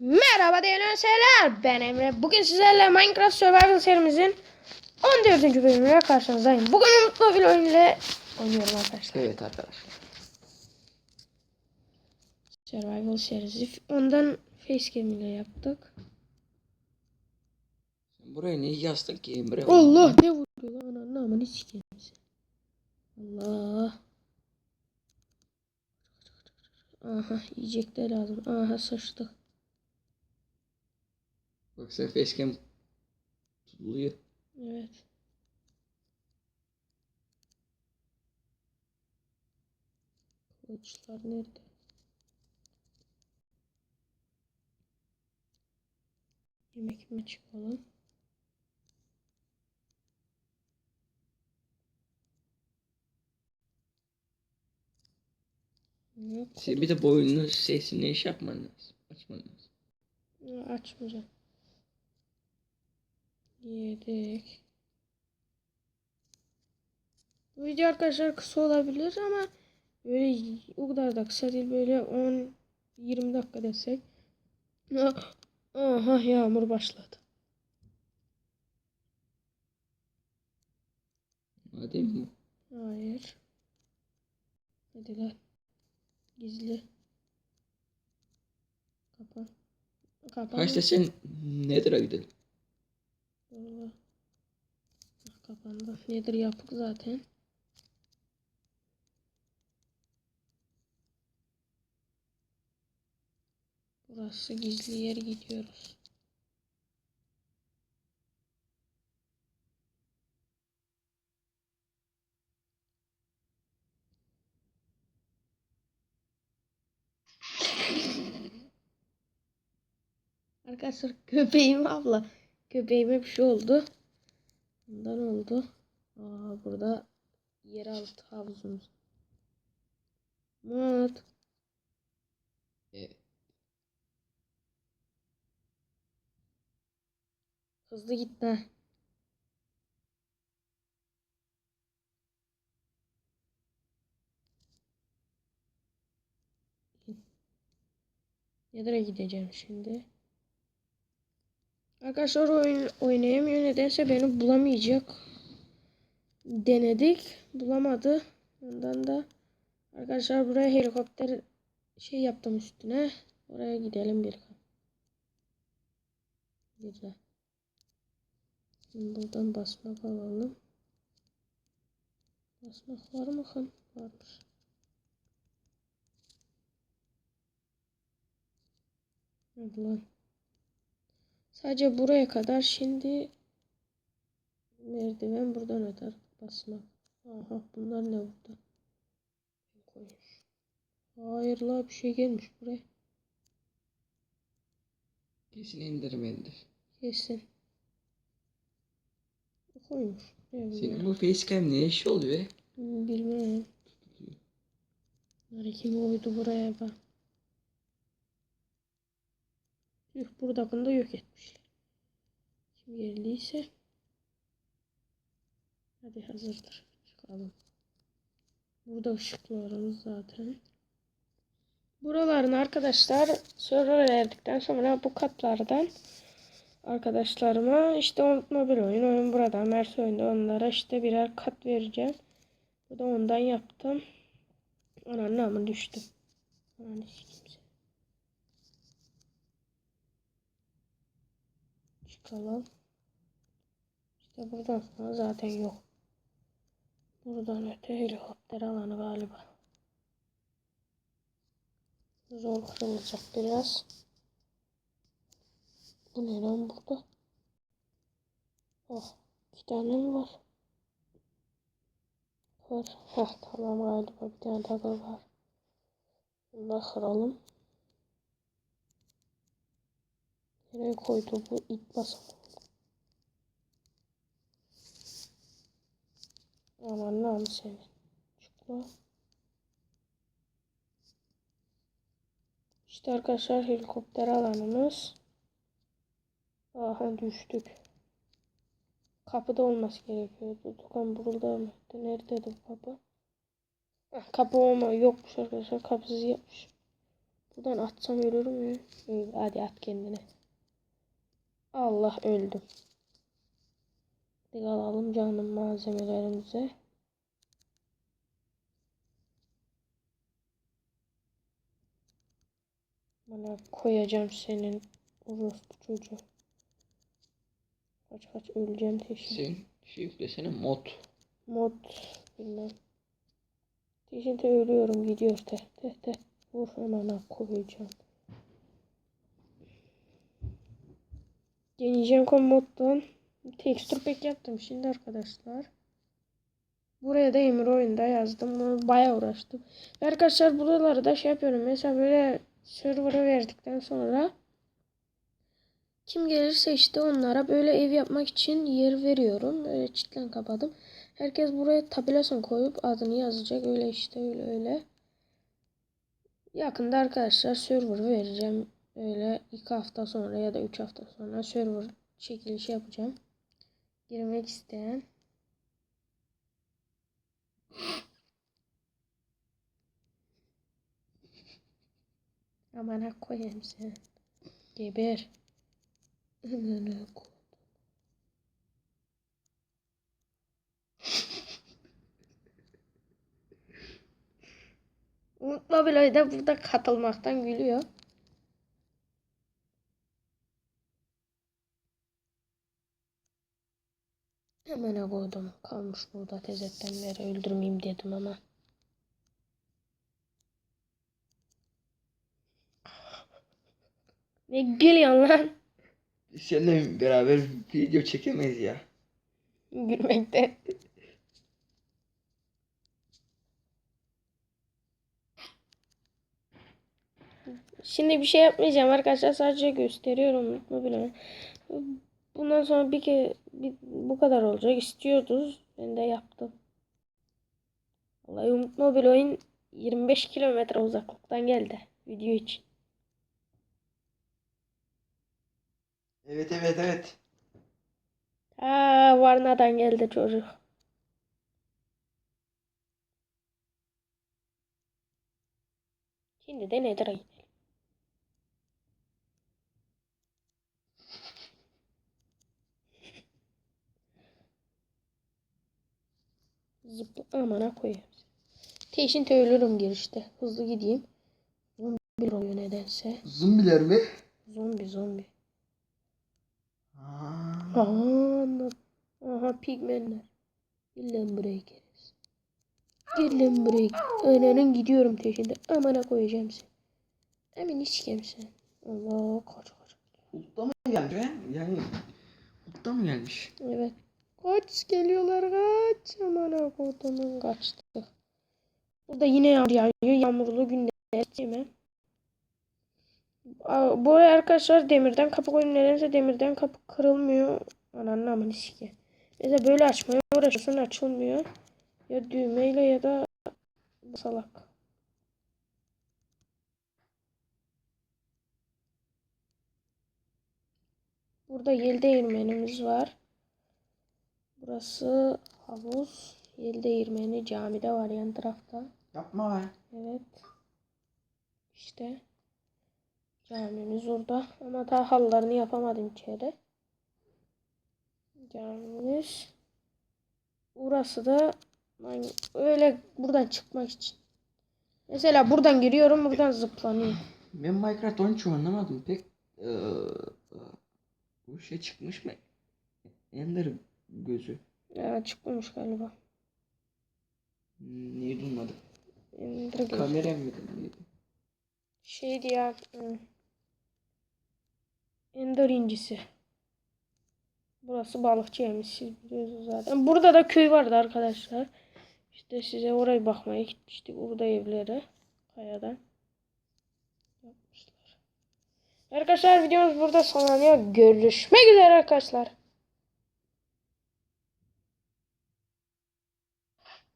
Merhaba değerli seyirciler. Ben Emre. Bugün sizlerle Minecraft Survival serimizin 14. bölümüyle karşınızdayım. Bugün Umutlu bir oyun ile oynuyorum arkadaşlar. Evet arkadaşlar. Survival serisi. Ondan facecam ile yaptık. Sen buraya niye yazdın ki Emre? Allah ne vuruyor lan ananı aman hiç seni. Allah. Aha yiyecek de lazım. Aha sıçtık. Bak sen facecam tutuluyor. Evet. Kılıçlar nerede? Yemek mi çıkalım? Sen bir de boyunun sesini iş yapman lazım. Açman lazım. Açmayacağım. Yedik. Bu video arkadaşlar kısa olabilir ama böyle o kadar da kısa değil böyle 10 20 dakika desek. Ah, Aha yağmur başladı. Hadi mi? Hayır. Hadi lan. Gizli. Kapan. Kapan. Kaçta sen nedir gidelim? Kapandı. Nedir yapık zaten. Burası gizli yer gidiyoruz. Arkadaşlar köpeğim abla. Köpeğime bir şey oldu. Bundan oldu. Aa burada yeraltı havuzumuz. Mut. Evet. Hızlı git. Nereye gideceğim şimdi? Arkadaşlar oyun oynayamıyor. Nedense beni bulamayacak. Denedik. Bulamadı. Ondan da arkadaşlar buraya helikopter şey yaptım üstüne. Oraya gidelim bir. Güzel. Buradan basmak alalım. Basmak var mı kan? Varmış. Hadi lan. Sadece buraya kadar şimdi merdiven buradan öter basmak. Aha bunlar ne burada? Koymuş. Hayır la bir şey gelmiş buraya. Kesin indirmendir. Kesin. Koymuş. Senin bu facecam ne iş oluyor? Bilmem. Bunlar kim oydu buraya bak. Tüh buradakini da yok etmişler. Kim geldiyse. Hadi hazırdır. Çıkalım. Burada ışıklarımız zaten. Buraların arkadaşlar server verdikten sonra bu katlardan arkadaşlarıma işte unutma oyun oyun burada Mers oyunda onlara işte birer kat vereceğim. Bu da ondan yaptım. Ananın namı düştü. Ananı sikeyim Çıkalım. İşte buradan sonra zaten yok. Buradan öte helikopter alanı galiba. Zor kırılacak biraz. Bu ne lan burada? Oh, iki tane mi var? Var. Heh, tamam galiba bir tane daha var. Bunu da kıralım. Nereye koydu bu it basamak? Aman lan seni. Çıkma. İşte arkadaşlar helikopter alanımız. Aha düştük. Kapıda olması gerekiyordu. Dukan burada mı? Neredeydi bu kapı? Heh, kapı olma yokmuş arkadaşlar. Kapısız yapmış. Buradan atsam ölür mü? Öl- Hadi at kendine. Allah öldüm. Hadi alalım canım malzemelerimizi. Bana koyacağım senin orospu çocuğu. Kaç kaç öleceğim teşhis. Sen şey yüklesene mod. Mod bilmem. Teşhinte ölüyorum gidiyor te te te. Vur hemen koyacağım. Deneyeceğim moddan tekstür pek yaptım şimdi arkadaşlar. Buraya da Emir oyunda yazdım. Bayağı uğraştım. Ve arkadaşlar buraları da şey yapıyorum. Mesela böyle server'a verdikten sonra kim gelirse işte onlara böyle ev yapmak için yer veriyorum. Böyle çitlen kapadım. Herkes buraya tabelasyon koyup adını yazacak. Öyle işte öyle öyle. Yakında arkadaşlar server vereceğim. Öyle iki hafta sonra ya da üç hafta sonra server çekilişi yapacağım. Girmek isteyen Aman ha koyayım sen. Geber. Amına. Unutma bile de burada katılmaktan gülüyor. Hemen koydum. Kalmış burada tezetten beri öldürmeyeyim dedim ama. Ne gülüyorsun lan? Seninle beraber video çekemeyiz ya. Gülmekten. Şimdi bir şey yapmayacağım arkadaşlar sadece gösteriyorum unutma bile. Bundan sonra bir ke bir, bu kadar olacak istiyordunuz ben de yaptım. Vallahi unutma bile oyun 25 kilometre uzaklıktan geldi video için. Evet evet evet. Ha Varna'dan geldi çocuk. Şimdi de Nether'a gidelim. Zıpla amana koyayım. Teşinte ölürüm girişte. Hızlı gideyim. Zombi oluyor nedense. Zombiler mi? Zombi zombi. Aa. Aha. Aha pigmenler. Gel lan buraya geriz. Gel lan buraya. Ananın gidiyorum teşinde. Amana koyacağım seni. Emin içkem sen. Allah kaç kaç. Hulk'ta mı gelmiş? Yani Hulk'ta mı gelmiş? Evet. Kaç geliyorlar kaç. Amana kodumun kaçtı. Burada yine yağmur yağıyor. Yağmurlu günde değil mi? Bu arkadaşlar demirden kapı koyun. Nedense demirden kapı kırılmıyor. Ananın amını sike. Mesela böyle açmaya uğraşıyorsun açılmıyor. Ya düğmeyle ya da salak. Burada yel değirmenimiz var. Burası havuz. Yel değirmeni camide var yan tarafta. Yapma be. Evet. İşte camimiz orada ama daha halılarını yapamadım içeri. Camimiz. Burası da öyle buradan çıkmak için. Mesela buradan giriyorum buradan zıplanıyor. Ben Minecraft 13 oynamadım pek. Ee, bu şey çıkmış mı? Ender gözü. Evet çıkmamış galiba. Hmm, Niye? Ender gözü. Kamera mıydı? Neydi? Şeydi ya. hmm. Ender incisi. Burası balıkçı yemiş siz biliyorsunuz zaten. Burada da köy vardı arkadaşlar. İşte size oraya bakmaya gitmiştik. Burada evleri. Kayadan. Yapmışlar. Arkadaşlar videomuz burada sonlanıyor. Görüşmek üzere arkadaşlar.